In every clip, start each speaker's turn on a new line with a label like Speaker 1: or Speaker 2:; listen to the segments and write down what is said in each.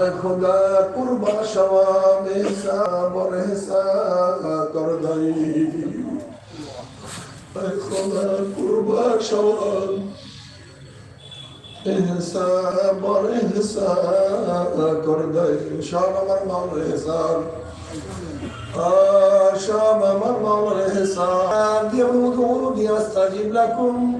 Speaker 1: خدا قربا می صبر حساب کردی ای خدا قربا شوا احسان بر احسان کردائی شام امر مال احسان شام امر مال احسان دیو دور دیاستجیب لکم.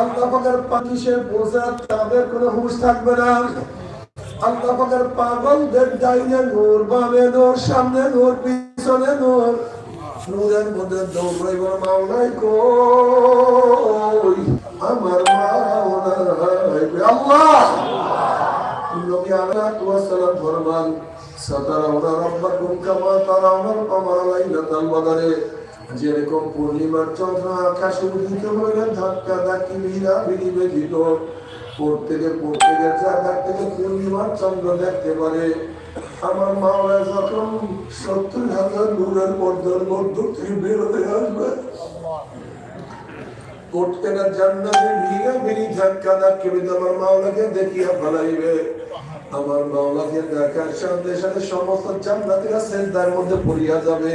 Speaker 1: আল্লাহ পাকের পাকিসের বোঝা, তাদের কোনো হুঁশ থাকবে না। আল্লাহ পাকের পাগলদের ডাইনে নূর, বামে নূর, সামনে নূর, পিছনে নূর। নূরের মধ্যে দৌড়াইব, মাওলাই কই? আমার মাওলা হাইবে আল্লাহ। নবী আলাইহিস ওয়াসাল্লাম ফরমান, সাতারাউনা রাব্বাকুম কামা তারাউনাল কমারা লাইলাতাল বদরে। যেরকম পূর্ণিমার চন্দ্র আকাশে উদিত হইলে ধাক্কা ধাক্কি ভিড়া ভিড়ি বেঁধিত প্রত্যেকে প্রত্যেকের জায়গা থেকে পূর্ণিমার চন্দ্র দেখতে পারে। আমার মাওলা যখন সত্তর হাজার নূরের পর্দার মধ্য থেকে বেরোতে আসবে। আমার মাওলাকে দেখার সাথে সাথে সমস্ত জান্নাতীরা সেজদার মধ্যে পড়িয়া যাবে।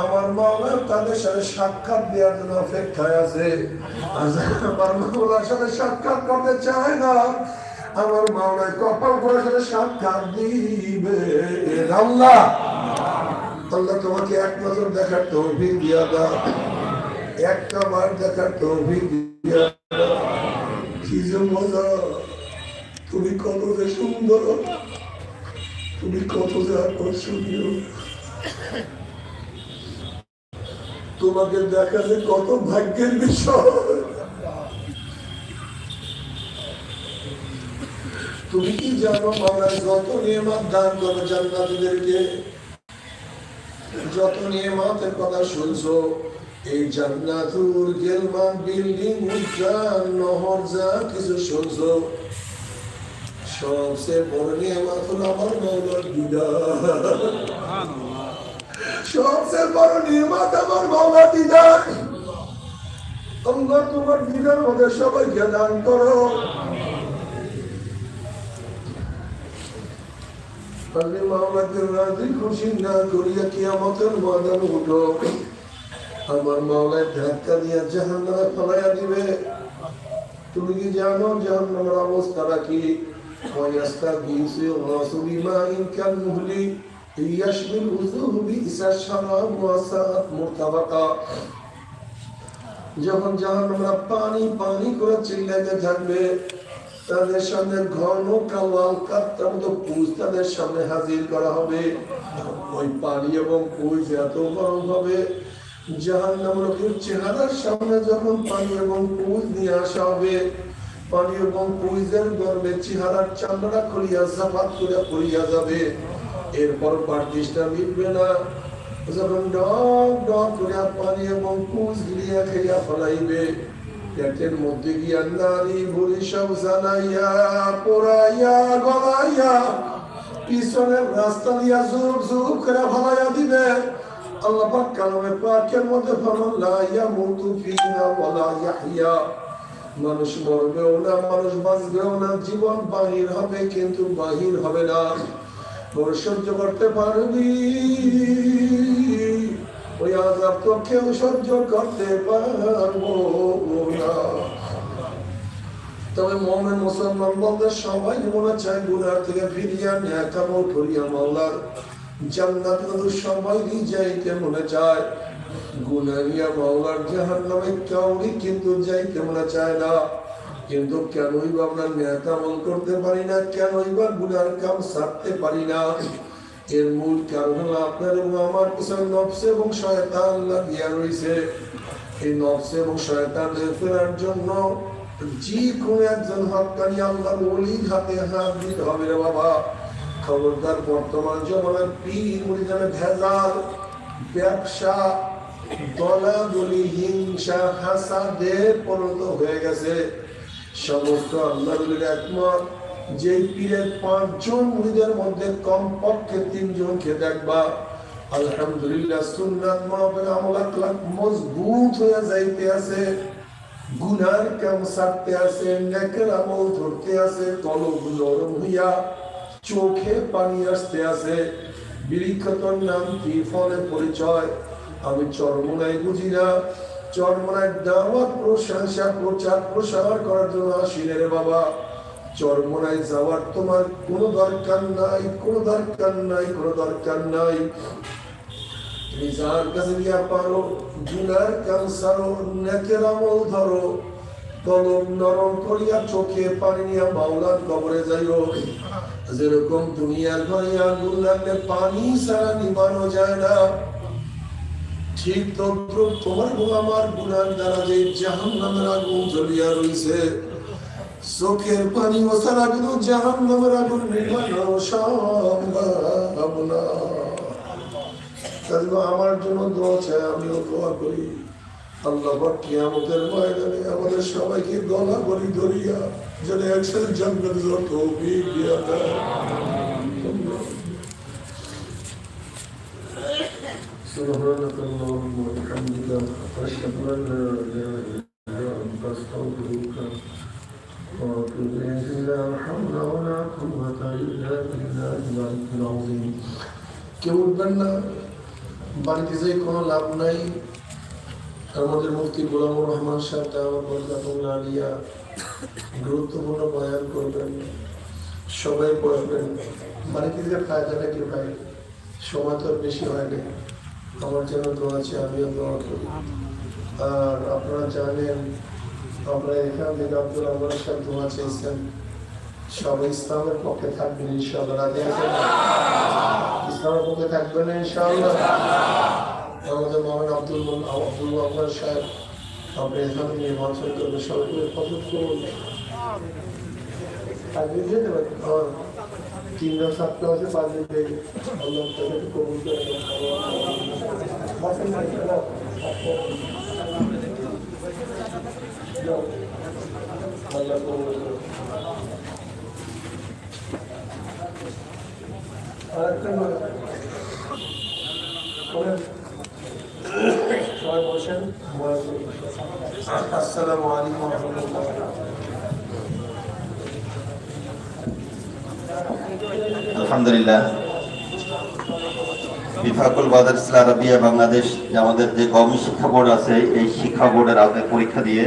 Speaker 1: আমার মাওলা তাদের সাথে সাক্ষাৎ দেওয়ার জন্য অপেক্ষায় আছে। আমার মাওলার সাথে সাক্ষাৎ করতে চায় না, আমার মাওলায় কপাল করে সাথে সাক্ষাৎ দিবে। আল্লাহ আল্লাহ তোমাকে এক নজর দেখার তৌফিক দিয়া দাও। একটা বার দেখার তৌফিক দিয়া কি যে মজা। তুমি কত যে সুন্দর। তুমি কত যে আকর্ষণীয়। তোমাকে দেখা যে কত ভাগ্যের বিষয়। তুমি কি জানো আমরা যত নিয়মাত দান করো জান্নাতীদেরকে, যত নিয়মাতের কথা শুনছো, এই জান্নাতুর গেলমান বিল্ডিং উদ্যান নহর যা কিছু শুনছো, সবচেয়ে বড় নিয়ামত হলো আমার মৌলার দিদার সবচেয়ে বড় নির্মাতা আমার মাওলা দিদার তোমার তোমার দিদার মধ্যে সবাইকে দান করো। তাহলে মাওলাদের রাজি খুশি না করিয়া কিয়ামতের ময়দান উঠো। আমার মাওলায় ধাক্কা দিয়া জাহান্নামে ফলাইয়া দিবে। তুমি কি জানো জাহান্নামের অবস্থাটা কি ওয়াস্তাগীসু ওয়াসুবিমা ইন কান মুহলি। يشوي الوجوه بئس الشراب وساءت مرتبقا যখন জাহান্নামরা পানি পানি করে চিল্লাতে থাকবে তাদের সামনে ঘন কালাল কাত্তার মতো পুজ তাদের সামনে হাজির করা হবে ওই পানি এবং পুজ এত গরম হবে জাহান্নাম লোকের চেহারার সামনে যখন পানি এবং পুজ নিয়ে আসা হবে পানি এবং পুইজের গর্বে চেহারার চামড়া খুলিয়া জাফাত করে পড়িয়া যাবে এরপর পার্টিসটা মিটবে না। যখন ডক ডক করে পানি এবং পুজ গিলিয়া খাইয়া ফলাইবে মধ্যে গিয়া নারী সব জানাইয়া পোড়াইয়া, গলাইয়া, পিছনের রাস্তা দিয়া করে দিবে। আল্লাহ মধ্যে মানুষ মরবেও না, মানুষ বাঁচবেও না, জীবন বাহির হবে কিন্তু বাহির হবে না। তোর সহ্য করতে পারবি। ওই আজাব কেউ সহ্য করতে তবে মোহামেন মুসলমান বলতে সবাই মনে চায় গুনার থেকে ফিরিয়া ন্যাকামল করিয়া মাওলার। জান্নাত কিন্তু সবাই যাইতে মনে চায়। গুনারিয়া মাওলার জাহান্নামে কাউরি কিন্তু যাইতে মনে চায় না। কিন্তু কেনই বা আমরা আমল করতে পারি না কেনই বা গুনার কাম ছাড়তে পারি না? এর মূল কারণ হলো আপনার এবং আমার পিছনে নফস এবং শয়তান লাগিয়া রয়েছে এই নফস এবং শয়তানদের ফেরার জন্য যে কোনো একজন হকানি আল্লাহর ওলির হাতে হাত দিতে হবে রে বাবা। খবরদার বর্তমান জমানার পীর মুড়িদানে ভেজাল, ব্যবসা, দলাদলি, হিংসা, হাসাদে পরিণত হয়ে গেছে। সমস্ত আল্লাহর একমত, যে পীরের পাঁচজন মুড়িদের মধ্যে কমপক্ষে তিনজনকে দেখবা। মজবুত হয়ে যাইতে আছে। গুনার আমল ধরতে হইয়া চোখে পানি আসতে আছে। বিরিক্ষতর নাম কি ফলে পরিচয়? আমি চরমনাই বুঝি না। দাওয়াত প্রশংসা প্রচার, প্রসার করার জন্য আসিনে রে বাবা। যাওয়ার তোমার কোনো দরকার নাই, কোনো দরকার নাই, কোনো দরকার নাই। তুমি যার কাছে গিয়া পারো সারো, নেকের আমল ধরো। কলম নরম করিয়া চোখে পানি নিয়া মাওলার কবরে যাইও। যেরকম দুনিয়ার ঘরে আগুন লাগলে পানি ছাড়া নিবানো যায় না। ঠিক তদ্রুপ তোমার আমার গুনার দ্বারা যে জাহান নামের আগুন জ্বলিয়া রইছে। চোখের পানি ওসারা কিন্তু জাহান নামের আগুন নিবানো সম্ভব না আমার জন্য দোয়া চাই, আমিও দোয়া করি। আল্লাহ কিয়ামতের ময়দানে আমাদের সবাইকে গলা বলি ধরিয়া যেন একসাথে দেয়। سبحانك اللهم وبحمدك أشهد أن لا إله إلا أنت أستغفرك وأتوب إليك لا حول ولا قوة إلا بالله العظيم কেউ উঠবেন না, বাড়িতে যে কোনো লাভ নাই। আমাদের মুফতি গোলামুর রহমান সাহেব দাওয়াত আলিয়া, গুরুত্বপূর্ণ বয়ান করবেন, সবাই পড়বেন। বাড়িতে যে ফায়দাটা কি ভাই? সময় তো বেশি হয় না। আমার জন্য দোয়া আছে আমিও দোয়া করি। আর আপনারা জানেন, আমরা এখান থেকে আব্দুল রহমান সাহেব দোয়া চেয়েছেন, সবাই ইসলামের পক্ষে থাকবেন আছেন? ইসলামের পক্ষে থাকবেন ইনশাআল্লাহ? আমাদের মোহাম্মদ আব্দুল আব্দুল রহমান সাহেব আপনি এখানে নির্বাচন করবেন সবাইকে পছন্দ করুন। আগে যেতে পারেন তিনটা সাতটা আছে, পাঁচ দিন থেকে আল্লাহ একটু কবুল করে। আল্লাহ কবুল। আসসালামু আলাইকুম। রহমতুল্লাহ
Speaker 2: আলহামদুলিল্লাহ। বিফাকুল বাজার ইসলাম বাংলাদেশ আমাদের যে গভীর শিক্ষা বোর্ড আছে, এই শিক্ষা বোর্ডের আওতায় পরীক্ষা দিয়ে